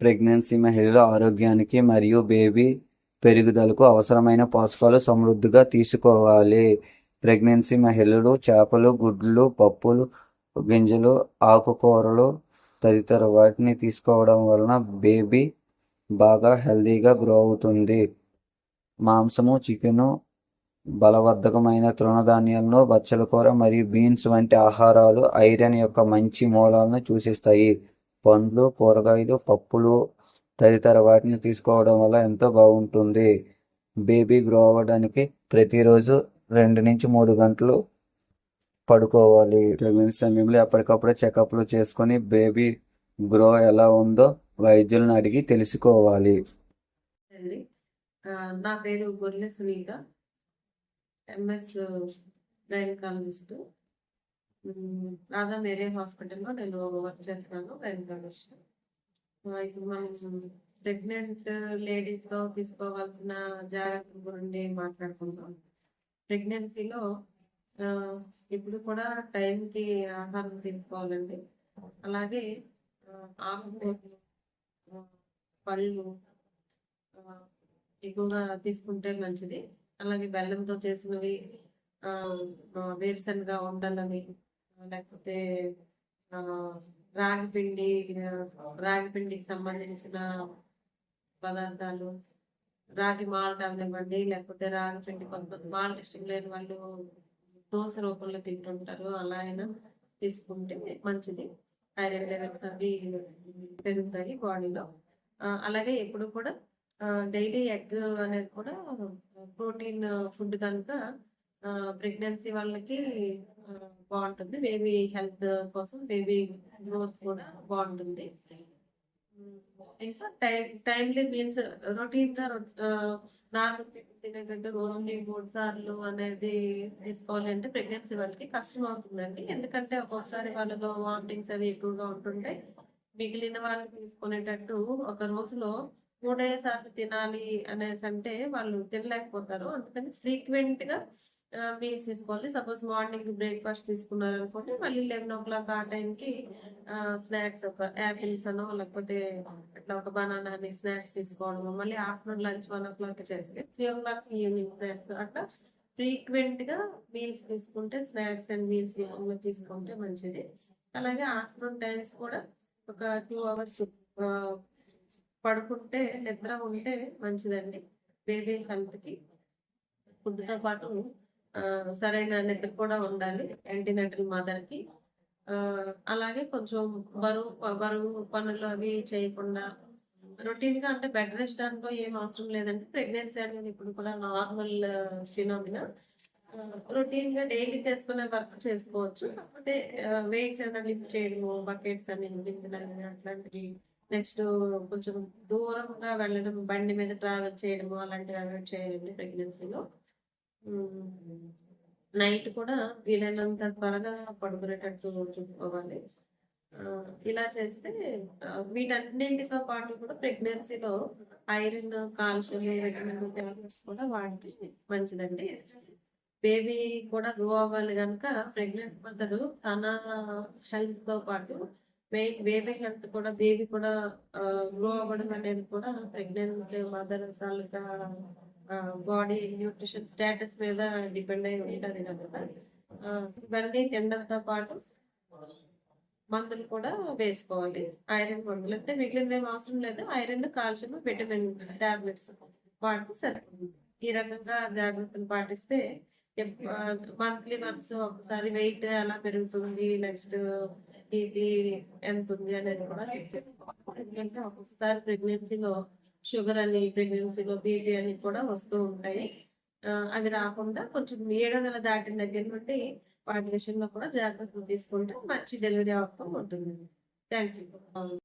Pregnancy మహిళల ఆరోగ్యానికి మరియు బేబీ పెరుగుదలకు అవసరమైన పోషకాలు సమృద్ధిగా తీసుకోవాలి. ప్రెగ్నెన్సీ మహిళలు చేపలు గుడ్లు పప్పులు గింజలు ఆకుకూరలు తదితర వాటిని తీసుకోవడం వలన బేబీ బాగా హెల్దీగా గ్రో అవుతుంది. మాంసము చికెను బలవర్ధకమైన తృణధాన్యాలను బచ్చల కూర మరియు బీన్స్ వంటి ఆహారాలు ఐరన్ యొక్క మంచి మూలాలను సూచిస్తాయి. పండ్లు కూరగాయలు పప్పులు తదితర వాటిని తీసుకోవడం వల్ల ఎంతో బాగుంటుంది. బేబీ గ్రో అవ్వడానికి ప్రతిరోజు రెండు నుంచి మూడు గంటలు పడుకోవాలి. ప్రెగ్నెన్సీ సమయంలో ఎప్పటికప్పుడు చెకప్లు చేసుకొని బేబీ గ్రో ఎలా ఉందో వైద్యులను అడిగి తెలుసుకోవాలి. నా పేరు గొర్రె సునీత. MS gynaecologist. రాధా మేరే హాస్పిటల్లో నేను వర్క్ చేస్తున్నాను బెంగళూరులో ఇప్పుడు మనం ప్రెగ్నెంట్ లేడీస్తో తీసుకోవాల్సిన జాగ్రత్తల గురించి మాట్లాడుకుందాం. ప్రెగ్నెన్సీలో ఇప్పుడు కూడా టైంకి ఆహారం తీసుకోవాలండి. అలాగే ఆకుకూరలు పళ్ళు ఎక్కువగా తీసుకుంటే మంచిది. అలాగే బెల్లంతో చేసినవి వేరుశనగ ఉండలని లేకపోతే రాగిపిండి రాగి పిండికి సంబంధించిన పదార్థాలు రాగి మాల్ట్ అవనివ్వండి లేకపోతే రాగి పిండి కొంతమంది మాల్ట్ ఇష్టం లేని వాళ్ళు దోశ రూపంలో తింటుంటారు. అలా అయినా తీసుకుంటే మంచిది. ఐరన్ లెవెల్స్ అవి పెరుగుతాయి బాడీలో. అలాగే ఎప్పుడు కూడా డైలీ ఎగ్ అనేది కూడా ప్రోటీన్ ఫుడ్ కనుక ప్రెగ్నెన్సీ వాళ్ళకి బాగుంటుంది. బేబీ హెల్త్ కోసం బేబీ గ్రోత్ కూడా బాగుంటుంది. ఇంకా టైం టైమ్లీ మీన్స్ రొటీన్గా నార్మల్ తినేటట్టు రోజుని మూడు సార్లు అనేది తీసుకోవాలి అంటే ప్రెగ్నెన్సీ వాళ్ళకి కష్టం అవుతుందండి. ఎందుకంటే ఒక్కొక్కసారి వాళ్ళలో వామిటింగ్స్ అవి ఎక్కువగా ఉంటుంటాయి మిగిలిన వాళ్ళు తీసుకునేటట్టు ఒక రోజులో మూడే సార్లు తినాలి అనేసి అంటే వాళ్ళు తినలేకపోతారు. అందుకని ఫ్రీక్వెంట్గా మీల్స్ తీసుకోవాలి. సపోజ్ మార్నింగ్ బ్రేక్ఫాస్ట్ తీసుకున్నారు అనుకోండి మళ్ళీ లెవెన్ ఓ క్లాక్ ఆ టైంకి స్నాక్స్ ఒక యాపిల్స్ అనో లేకపోతే అట్లా ఒక బనానా అని స్నాక్స్ తీసుకోవడం మళ్ళీ afternoon lunch one o'clock చేస్తే three o'clock evening snacks అట్లా ఫ్రీక్వెంట్గా మీల్స్ తీసుకుంటే స్నాక్స్ అండ్ మీల్స్ తీసుకుంటే మంచిది. అలాగే ఆఫ్టర్నూన్ టైమ్స్ కూడా ఒక టూ అవర్స్ పడుకుంటే నిద్ర ఉంటే మంచిదండి. బేబీ హెల్త్కి. ఫుడ్తో పాటు సరైన నిద్ర కూడా ఉండాలి యాంటీనటల్ మదర్కి. అలాగే కొంచెం బరువు బరువు పనులు అవి చేయకుండా రొటీన్గా అంటే బెడ్ రెస్ట్ దాంట్లో ఏం అవసరం లేదంటే ప్రెగ్నెన్సీ అనేది ఇప్పుడు కూడా నార్మల్ ఫినామినా. రొటీన్గా డైలీ చేసుకునే వర్క్ చేసుకోవచ్చు. కాకపోతే వెయిట్స్ ఏమైనా లిఫ్ట్ చేయడము బకెట్స్ అని గింజలని అట్లాంటివి. నెక్స్ట్ కొంచెం దూరంగా వెళ్ళడం బండి మీద ట్రావెల్ చేయడము అలాంటివి అవాయిడ్ చేయాలండి ప్రెగ్నెన్సీలో. నైట్ కూడా వీలైనంత త్వరగా పడుకునేటట్టు చూసుకోవాలి. ఇలా చేస్తే వీటన్నింటితో పాటు కూడా ప్రెగ్నెన్సీలో ఐరన్ కాల్షియం విటమిన్ టాబ్లెట్స్ కూడా వాడితే మంచిదండి. బేబీ కూడా గ్రో అవ్వాలి కనుక ప్రెగ్నెంట్ మదర్ తన హెల్త్తో పాటు బేబీ హెల్త్ కూడా బేబీ కూడా గ్రో అవ్వడం అనేది కూడా ప్రెగ్నెంట్ మదర్ తాలూకా బాడీ న్యూట్రిషన్ స్టేటస్ మీద డిపెండ్ అయి ఉంటుంది కనుక ఇవన్నీ తినడంతో పాటు మందులు కూడా వేసుకోవాలి. ఐరన్ మందులు అంటే మిగిలిన ఏం అవసరం లేదు. ఐరన్ కాల్షియం విటమిన్ టాబ్లెట్స్ వాటికి సరిపోతుంది. ఈ రకంగా జాగ్రత్తలు పాటిస్తే మంత్లీ వన్స్ ఒకసారి వెయిట్ ఎలా పెరుగుతుంది నెక్స్ట్ బీపీ ఎంత ఉంది అనేది కూడా చెక్ చేసుకోవాలి. ఎందుకంటే ఒక్కొక్కసారి ప్రెగ్నెన్సీలో షుగర్ అని ప్రెగ్నెన్సీలో బీపీ అని కూడా వస్తూ ఉంటాయి. అవి రాకుండా కొంచెం ఏడో నెల దాటిన దగ్గర నుండి వాటి విషయంలో కూడా జాగ్రత్తలు తీసుకుంటే మంచి డెలివరీ అవకాశం ఉంటుంది. Thank you